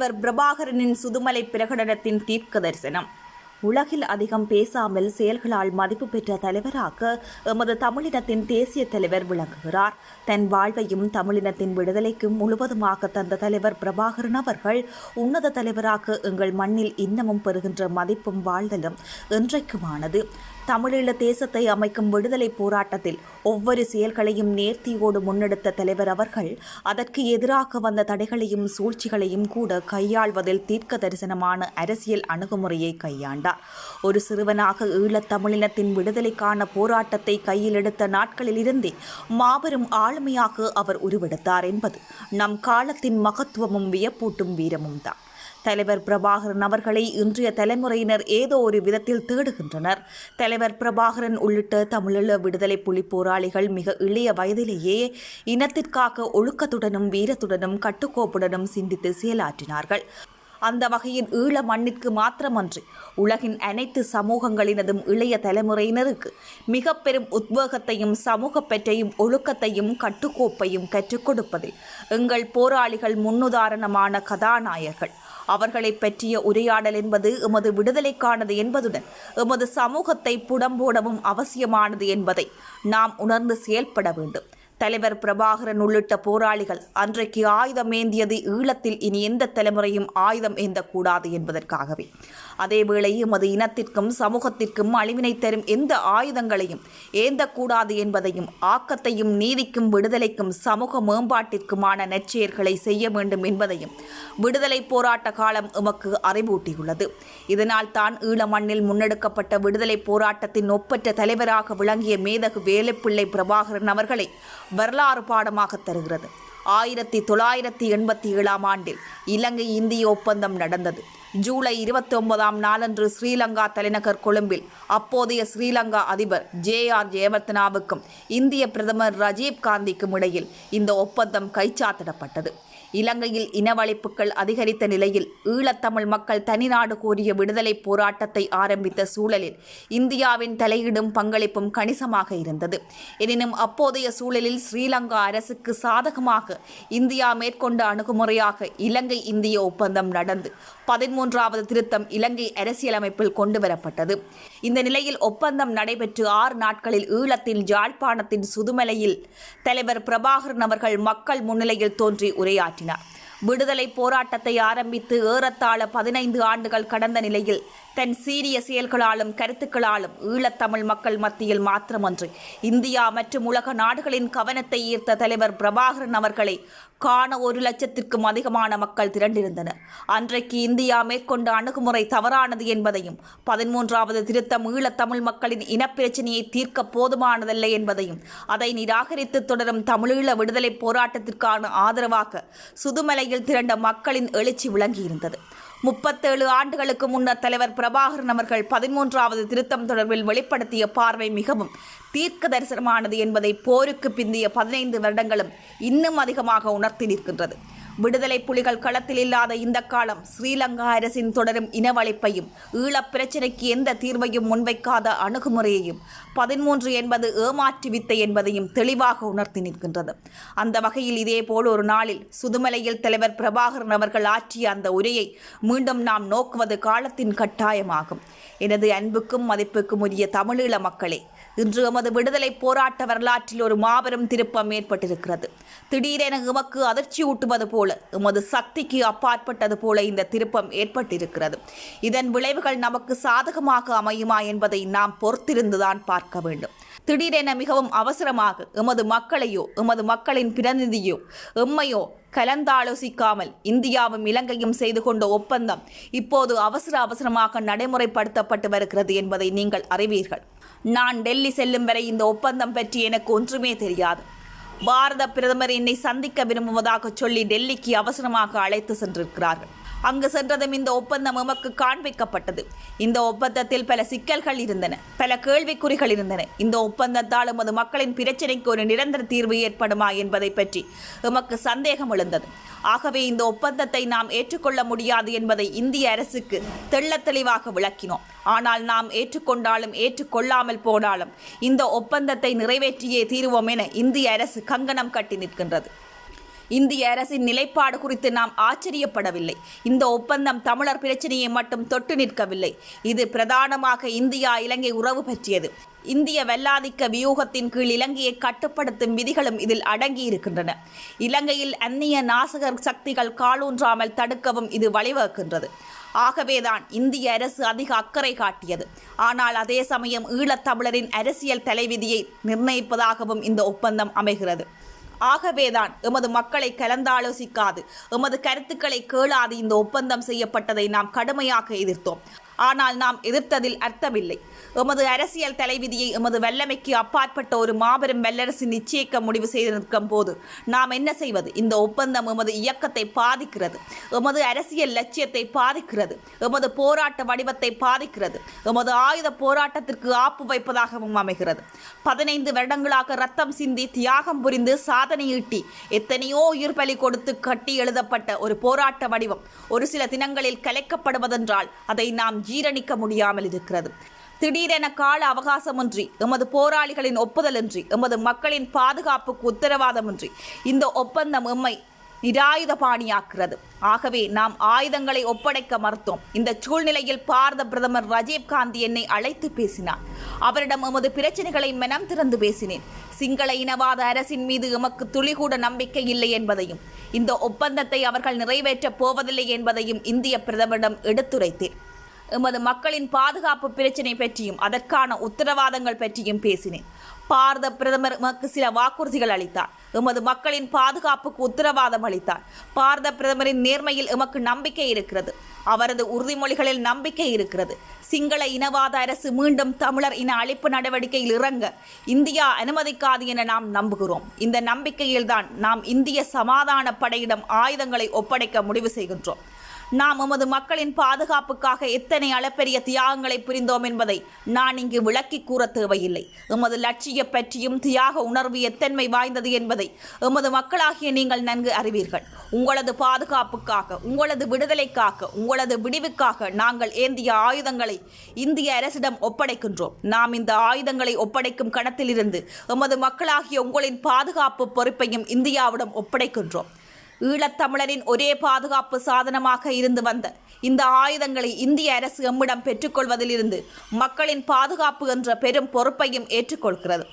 தலைவர் பிரபாகரனின் சுதுமலை பிரகடனத்தின் தீர்க்க தரிசனம். உலகில் அதிகம் பேசாமல் செயல்களால் மதிப்பு பெற்ற தலைவராக எமது தமிழினத்தின் தேசிய தலைவர் விளங்குகிறார். தன் வாழ்வையும் தமிழினத்தின் விடுதலைக்கும் முழுவதுமாக தந்த தலைவர் பிரபாகரன் அவர்கள் உன்னத தலைவராக எங்கள் மண்ணில் இன்னமும் பெறுகின்ற மதிப்பும் வாழ்தலும் என்றைக்குமானது. தமிழீழ தேசத்தை அமைக்கும் விடுதலை போராட்டத்தில் ஒவ்வொரு செயல்களையும் நேர்த்தியோடு முன்னெடுத்த தலைவர் அவர்கள் அதற்கு எதிராக வந்த தடைகளையும் சூழ்ச்சிகளையும் கூட கையாள்வதில் தீர்க்க தரிசனமான அரசியல் அணுகுமுறையை கையாண்டார். ஒரு சிறுவனாக ஈழத் தமிழினத்தின் விடுதலைக்கான போராட்டத்தை கையில் எடுத்த நாட்களிலிருந்தே மாபெரும் ஆளுமையாக அவர் உருவெடுத்தார் என்பது நம் காலத்தின் மகத்துவமும் வியப்பூட்டும் வீரமும் தான் தலைவர் பிரபாகரன் அவர்களை இன்றைய தலைமுறையினர் ஏதோ ஒரு விதத்தில் தேடுகின்றனர். தலைவர் பிரபாகரன் உள்ளிட்ட தமிழீழ விடுதலை புலி போராளிகள் மிக இளைய வயதிலேயே இனத்திற்காக ஒழுக்கத்துடனும் வீரத்துடனும் கட்டுக்கோப்புடனும் சிந்தித்து செயலாற்றினார்கள். அந்த வகையில் ஈழ மண்ணிற்கு மாத்திரமன்றி உலகின் அனைத்து சமூகங்களினதும் இளைய தலைமுறையினருக்கு மிக பெரும் உத்வேகத்தையும் சமூக பெற்றையும் ஒழுக்கத்தையும் கட்டுக்கோப்பையும் கற்றுக் கொடுப்பதில் எங்கள் போராளிகள் முன்னுதாரணமான கதாநாயகர்கள். அவர்களை பற்றிய உரையாடல் என்பது எமது விடுதலைக்கானது என்பதுடன் எமது சமூகத்தை புடம்போடவும் அவசியமானது என்பதை நாம் உணர்ந்து செயல்பட வேண்டும். தலைவர் பிரபாகரன் உள்ளிட்ட போராளிகள் அன்றைக்கு ஆயுதம் ஏந்தியது ஈழத்தில் இனி எந்த தலைமுறையும் ஆயுதம் ஏந்தக்கூடாது என்பதற்காகவே. அதேவேளை எமது இனத்திற்கும் சமூகத்திற்கும் அழிவினை தரும் எந்த ஆயுதங்களையும் ஏந்தக்கூடாது என்பதையும் ஆக்கத்தையும் நீதிக்கும் விடுதலைக்கும் சமூக மேம்பாட்டிற்குமான நற்செயல்களை செய்ய வேண்டும் என்பதையும் விடுதலை போராட்ட காலம் எமக்கு அறிவூட்டியுள்ளது. இதனால் தான் ஈழ மண்ணில் முன்னெடுக்கப்பட்ட விடுதலை போராட்டத்தின் ஒப்பற்ற தலைவராக விளங்கிய மேதகு வேலுப்பிள்ளை பிரபாகரன் அவர்களை வரலாறு பாடமாக தருகிறது. ஆயிரத்தி தொள்ளாயிரத்தி எண்பத்தி ஏழாம் ஆண்டில் இலங்கை இந்திய ஒப்பந்தம் நடந்தது. ஜூலை இருபத்தி ஒன்பதாம் நாளன்று ஸ்ரீலங்கா தலைநகர் கொழும்பில் அப்போதைய ஸ்ரீலங்கா அதிபர் ஜே ஆர் ஜெயவர்த்தனாவுக்கும் இந்திய பிரதமர் ராஜீவ் காந்திக்கும் இடையில் இந்த ஒப்பந்தம் கைச்சாத்திடப்பட்டது. இலங்கையில் இனவழிப்புகள் அதிகரித்த நிலையில் ஈழத்தமிழ் மக்கள் தனிநாடு கோரிய விடுதலை போராட்டத்தை ஆரம்பித்த சூழலில் இந்தியாவின் தலையீடும் பங்களிப்பும் கணிசமாக இருந்தது. எனினும் அப்போதைய சூழலில் ஸ்ரீலங்கா அரசுக்கு சாதகமாக இந்தியா மேற்கொண்ட அணுகுமுறையாக இலங்கை இந்திய ஒப்பந்தம் நடந்து பதிமூன்றாவது திருத்தம் இலங்கை அரசியலமைப்பில் கொண்டுவரப்பட்டது. இந்த நிலையில் ஒப்பந்தம் நடைபெற்று ஆறு நாட்களில் ஈழத்தின் ஜாழ்ப்பாணத்தின் சுதுமலையில் தலைவர் பிரபாகரன் அவர்கள் மக்கள் முன்னிலையில் தோன்றி உரையாற்றினார். விடுதலை போராட்டத்தை ஆரம்பித்து ஏறத்தாழ பதினைந்து ஆண்டுகள் கடந்த நிலையில் தன் சீரிய செயல்களாலும் கருத்துக்களாலும் ஈழத்தமிழ் மக்கள் மத்தியில் மாத்திரமன்றி இந்தியா மற்றும் உலக நாடுகளின் கவனத்தை ஈர்த்த தலைவர் பிரபாகரன் அவர்களை காண ஒரு லட்சத்திற்கும் அதிகமான மக்கள் திரண்டிருந்தனர். அன்றைக்கு இந்தியா மேற்கொண்ட அணுகுமுறை தவறானது என்பதையும் பதிமூன்றாவது திருத்தம் ஈழத்தமிழ் மக்களின் இனப்பிரச்சினையை தீர்க்க போதுமானதல்ல என்பதையும் அதை நிராகரித்து தொடரும் தமிழீழ விடுதலை போராட்டத்திற்கான ஆதரவாக சுதுமலையில் திரண்ட மக்களின் எழுச்சி விளங்கியிருந்தது. முப்பத்தேழு ஆண்டுகளுக்கு முன்னர் தலைவர் பிரபாகரன் அவர்கள் பதிமூன்றாவது திருத்தம் தொடர்பில் வெளிப்படுத்திய பார்வை மிகவும் தீர்க்க தரிசனமானது என்பதை போருக்கு பிந்திய பதினைந்து வருடங்களும் இன்னும் அதிகமாக உணர்த்தி நிற்கின்றது. விடுதலை புலிகள் களத்தில் இல்லாத இந்த காலம் ஸ்ரீலங்கா அரசின் தொடரும் இனவழிப்பையும் ஈழப் பிரச்சினைக்கு எந்த தீர்வையும் முன்வைக்காத அணுகுமுறையையும் பதிமூன்று என்பது ஏமாற்று வித்தை என்பதையும் தெளிவாக உணர்த்தி நிற்கின்றது. அந்த வகையில் இதேபோல் ஒரு நாளில் சுதுமலையில் தலைவர் பிரபாகரன் அவர்கள் ஆற்றிய அந்த உரையை மீண்டும் நாம் நோக்குவது காலத்தின் கட்டாயமாகும். எனது அன்புக்கும் மதிப்புக்கும் உரிய தமிழீழ மக்களே இன்று எமது விடுதலை போராட்ட வரலாற்றில் ஒரு மாபெரும் திருப்பம் ஏற்பட்டிருக்கிறது. திடீரென எமக்கு அதிர்ச்சி ஊட்டுவது போல எமது சக்திக்கு அப்பாற்பட்டது போல இந்த திருப்பம் ஏற்பட்டிருக்கிறது. இதன் விளைவுகள் நமக்கு சாதகமாக அமையுமா என்பதை நாம் பொறுத்திருந்துதான் பார்க்க வேண்டும். திடீரென மிகவும் அவசரமாக எமது மக்களையோ எமது மக்களின் பிரதிநிதியோ எம்மையோ கலந்தாலோசிக்காமல் இந்தியாவும் இலங்கையும் செய்து கொண்ட ஒப்பந்தம் இப்போது அவசர அவசரமாக நடைமுறைப்படுத்தப்பட்டு வருகிறது என்பதை நீங்கள் அறிவீர்கள். நான் டெல்லி செல்லும் வரை இந்த ஒப்பந்தம் பற்றி எனக்கு ஒன்றுமே தெரியாது. பாரத பிரதமர் என்னை சந்திக்க விரும்புவதாக சொல்லி டெல்லிக்கு அவசரமாக அழைத்து சென்றிருக்கிறார்கள். அங்கு சென்றதும் இந்த ஒப்பந்தம் எமக்கு காண்பிக்கப்பட்டது. இந்த ஒப்பந்தத்தில் பல சிக்கல்கள் இருந்தன. பல கேள்விக்குறிகள் இருந்தன. இந்த ஒப்பந்தத்தால் எமது மக்களின் பிரச்சினைக்கு ஒரு நிரந்தர தீர்வு ஏற்படுமா என்பதை பற்றி எமக்கு சந்தேகம் எழுந்தது. ஆகவே இந்த ஒப்பந்தத்தை நாம் ஏற்றுக்கொள்ள முடியாது என்பதை இந்திய அரசுக்கு தெள்ளத் தெளிவாக விளக்கினோம். ஆனால் நாம் ஏற்றுக்கொண்டாலும் ஏற்றுக்கொள்ளாமல் போனாலும் இந்த ஒப்பந்தத்தை நிறைவேற்றியே தீருவோம் என இந்திய அரசு கங்கணம் கட்டி நிற்கின்றது. இந்திய அரசின் நிலைப்பாடு குறித்து நாம் ஆச்சரியப்படவில்லை. இந்த ஒப்பந்தம் தமிழர் பிரச்சனையை மட்டும் தொட்டு நிற்கவில்லை. இது பிரதானமாக இந்தியா இலங்கை உறவு பற்றியது. இந்திய வெள்ளாதிக்க வியூகத்தின் கீழ் இலங்கையை கட்டுப்படுத்தும் விதிகளும் இதில் அடங்கி இருக்கின்றன இலங்கையில் அந்நிய நாசகர் சக்திகள் காலூன்றாமல் தடுக்கவும் இது வழிவகுக்கின்றது. ஆகவேதான் இந்திய அரசு அதிக அக்கறை காட்டியது. ஆனால் அதே சமயம் ஈழத்தமிழரின் அரசியல் தலைவிதியை நிர்ணயிப்பதாகவும் இந்த ஒப்பந்தம் அமைகிறது. ஆகவேதான் எமது மக்களை கலந்தாலோசிக்காது. எமது கருத்துக்களை கேளாது இந்த ஒப்பந்தம் செய்யப்பட்டதை நாம் கடுமையாக எதிர்த்தோம். ஆனால் நாம் எதிர்த்ததில் அர்த்தமில்லை. எமது அரசியல் தலைவிதியை எமது வல்லமைக்கு அப்பாற்பட்ட ஒரு மாபெரும் வல்லரசு நிச்சயிக்க முடிவு செய்திருக்கும் போது நாம் என்ன செய்வது? இந்த ஒப்பந்தம் எமது இயக்கத்தை பாதிக்கிறது. எமது அரசியல் லட்சியத்தை பாதிக்கிறது. எமது போராட்ட வடிவத்தை பாதிக்கிறது. எமது ஆயுத போராட்டத்திற்கு ஆப்பு வைப்பதாகவும் அமைகிறது. பதினைந்து வருடங்களாக ரத்தம் சிந்தி தியாகம் புரிந்து சாதனை ஈட்டி எத்தனையோ உயிர் பலி கொடுத்து கட்டி எழுதப்பட்ட ஒரு போராட்ட வடிவம் ஒரு சில தினங்களில் கலைக்கப்படுவதென்றால் அதை நாம் ஜீரணிக்க முடியாமல் இருக்கிறது. திடீரென கால அவகாசமின்றி எமது போராளிகளின் ஒப்புதலின்றி எமது மக்களின் பாதுகாப்புக்கு உத்தரவாதமின்றி இந்த ஒப்பந்தம் எம்மை நிராயுத பாணியாக்குகிறது ஆகவே நாம் ஆயுதங்களை ஒப்படைக்க மறுத்தோம். இந்த சூழ்நிலையில் பாரத பிரதமர் ரஜீவ் காந்தி என்னை அழைத்து பேசினார். அவரிடம் எமது பிரச்சனைகளை மனம் திறந்து பேசினேன். சிங்கள இனவாத அரசின் மீது எமக்கு துளிகூட நம்பிக்கை இல்லை என்பதையும் இந்த ஒப்பந்தத்தை அவர்கள் நிறைவேற்றப் போவதில்லை என்பதையும் இந்திய பிரதமரிடம் எடுத்துரைத்தேன். எமது மக்களின் பாதுகாப்பு பிரச்சினை பற்றியும் அதற்கான உத்தரவாதங்கள் பற்றியும் பேசினேன். பாரத பிரதமர் எமக்கு சில வாக்குறுதிகள் அளித்தார். எமது மக்களின் பாதுகாப்புக்கு உத்தரவாதம் அளித்தார். பாரத பிரதமரின் நேர்மையில் எமக்கு நம்பிக்கை இருக்கிறது. அவரது உறுதிமொழிகளில் நம்பிக்கை இருக்கிறது. சிங்கள இனவாத அரசு மீண்டும் தமிழர் இன அழிப்பு நடவடிக்கையில் இறங்க இந்தியா அனுமதிக்காது என நாம் நம்புகிறோம். இந்த நம்பிக்கையில்தான் நாம் இந்திய சமாதான படையிடம் ஆயுதங்களை ஒப்படைக்க முடிவு செய்கின்றோம். நாம் எமது மக்களின் பாதுகாப்புக்காக எத்தனை அளப்பெரிய தியாகங்களை புரிந்தோம் என்பதை நான் இங்கு விளக்கி கூற தேவையில்லை. எமது லட்சிய பற்றியும் தியாக உணர்வு எத்தன்மை வாய்ந்தது என்பதை எமது மக்களாகிய நீங்கள் நன்கு அறிவீர்கள். உங்களது பாதுகாப்புக்காக உங்களது விடுதலைக்காக உங்களது விடிவுக்காக நாங்கள் ஏந்திய ஆயுதங்களை இந்திய அரசிடம் ஒப்படைக்கின்றோம். நாம் இந்த ஆயுதங்களை ஒப்படைக்கும் கணத்திலிருந்து எமது மக்களாகிய உங்களின் பாதுகாப்பு பொறுப்பையும் இந்தியாவிடம் ஒப்படைக்கின்றோம். ஈழத்தமிழரின் ஒரே பாதுகாப்பு சாதனமாக இருந்து வந்த இந்த ஆயுதங்களை இந்திய அரசு எம்மிடம் பெற்றுக்கொள்வதிலிருந்து மக்களின் பாதுகாப்பு என்ற பெரும் பொறுப்பையும் ஏற்றுக்கொள்கிறது.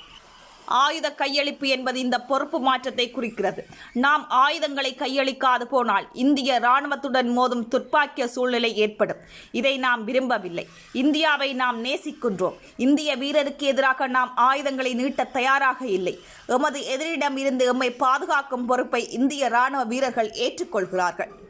ஆயுத கையளிப்பு என்பது இந்த பொறுப்பு மாற்றத்தை குறிக்கிறது. நாம் ஆயுதங்களை கையளிக்காது போனால் இந்திய இராணுவத்துடன் மோதும் துப்பாக்கிய சூழ்நிலை ஏற்படும். இதை நாம் விரும்பவில்லை. இந்தியாவை நாம் நேசிக்கின்றோம். இந்திய வீரருக்கு எதிராக நாம் ஆயுதங்களை நீட்ட தயாராக இல்லை. எமது எதிரிடம் இருந்து எம்மை பாதுகாக்கும் பொறுப்பை இந்திய இராணுவ வீரர்கள் ஏற்றுக்கொள்கிறார்கள்.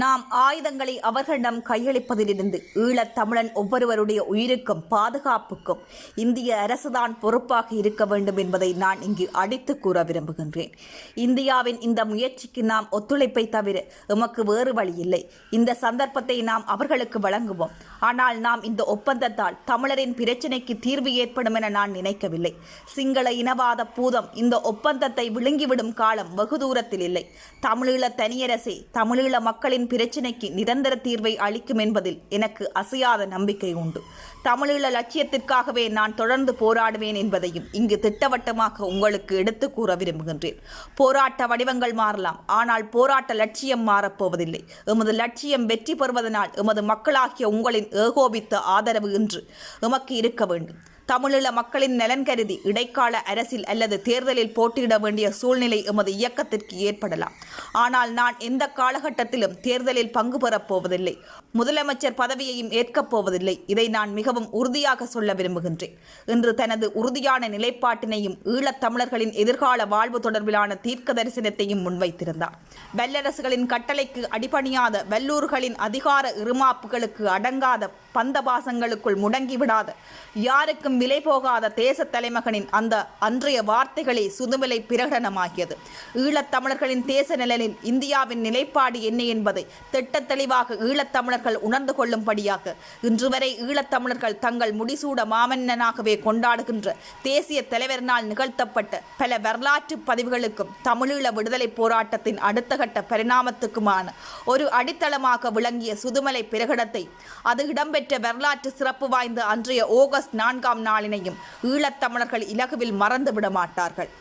நாம் ஆயுதங்களை அவர்களிடம் கையளிப்பதிலிருந்து ஈழத் தமிழன் ஒவ்வொருவருடைய உயிருக்கும் பாதுகாப்புக்கும் இந்திய அரசுதான் பொறுப்பாக இருக்க வேண்டும் என்பதை நான் இங்கு அடித்து கூற விரும்புகின்றேன். இந்தியாவின் இந்த முயற்சிக்கு நாம் ஒத்துழைப்பை தவிர எமக்கு வேறு வழி இல்லை. இந்த சந்தர்ப்பத்தை நாம் அவர்களுக்கு வழங்குவோம். ஆனால் நாம் இந்த ஒப்பந்தத்தால் தமிழரின் பிரச்சினைக்கு தீர்வு ஏற்படும் என நான் நினைக்கவில்லை. சிங்கள இனவாத பூதம் இந்த ஒப்பந்தத்தை விழுங்கிவிடும் காலம் வெகு தூரத்தில் இல்லை. தமிழீழ தனியரசே தமிழீழ மக்களின் பிரச்சினைக்கு நிரந்தர தீர்வை அளிக்கும் என்பதில் எனக்கு அசையாத நம்பிக்கை உண்டு. தமிழீழ லட்சியத்திற்காகவே நான் தொடர்ந்து போராடுவேன் என்பதையும் இங்கு திட்டவட்டமாக உங்களுக்கு எடுத்து கூற விரும்புகின்றேன். போராட்ட வடிவங்கள் மாறலாம் ஆனால் போராட்ட லட்சியம் மாறப்போவதில்லை. எமது லட்சியம் வெற்றி பெறுவதனால் எமது மக்களாகிய உங்களின் ஏகோபித்த ஆதரவு இன்று எமக்கு இருக்க வேண்டும். தமிழீழ மக்களின் நலன் கருதி இடைக்கால அரசில் அல்லது தேர்தலில் போட்டியிட வேண்டிய சூழ்நிலை எமது இயக்கத்திற்கு ஏற்படலாம். ஆனால் நான் எந்த காலகட்டத்திலும் தேர்தலில் பங்கு பெறப் போவதில்லை. முதலமைச்சர் பதவியையும் ஏற்கப் போவதில்லை. இதை நான் மிகவும் உறுதியாக சொல்ல விரும்புகின்றேன். இன்று தனது உறுதியான நிலைப்பாட்டினையும் ஈழத் தமிழர்களின் எதிர்கால வாழ்வு தொடர்பிலான தீர்க்க தரிசனத்தையும் முன்வைத்திருந்தார். வல்லரசுகளின் கட்டளைக்கு அடிபணியாத வல்லூர்களின் அதிகார இருமாப்புகளுக்கு அடங்காத பந்தபாசங்களுக்குள் முடங்கிவிடாத யாருக்கும் விலை போகாத தேச தலைமகனின் அந்த அன்றைய வார்த்தைகளே சுதுமலை பிரகடனமாகியது. ஈழத்தமிழர்களின் தேச நிலையில் இந்தியாவின் நிலைப்பாடு என்ன என்பதை திட்ட தெளிவாக ஈழத்தமிழர்கள் உணர்ந்து கொள்ளும்படியாக இன்று வரை ஈழத்தமிழர்கள் தங்கள் முடிசூட மாமன்னனாகவே கொண்டாடுகின்ற தேசிய தலைவரினால் நிகழ்த்தப்பட்ட பல வரலாற்று பதிவுகளுக்கும் தமிழீழ விடுதலை போராட்டத்தின் அடுத்த கட்ட பரிணாமத்துக்குமான ஒரு அடித்தளமாக விளங்கிய சுதுமலை பிரகடத்தை அது இடம்பெற்ற வரலாற்று சிறப்பு வாய்ந்த அன்றைய ஆகஸ்ட் நான்காம் நாளினையும் ஈழத்தமிழர்கள் இலகுவில் மறந்துவிட மாட்டார்கள்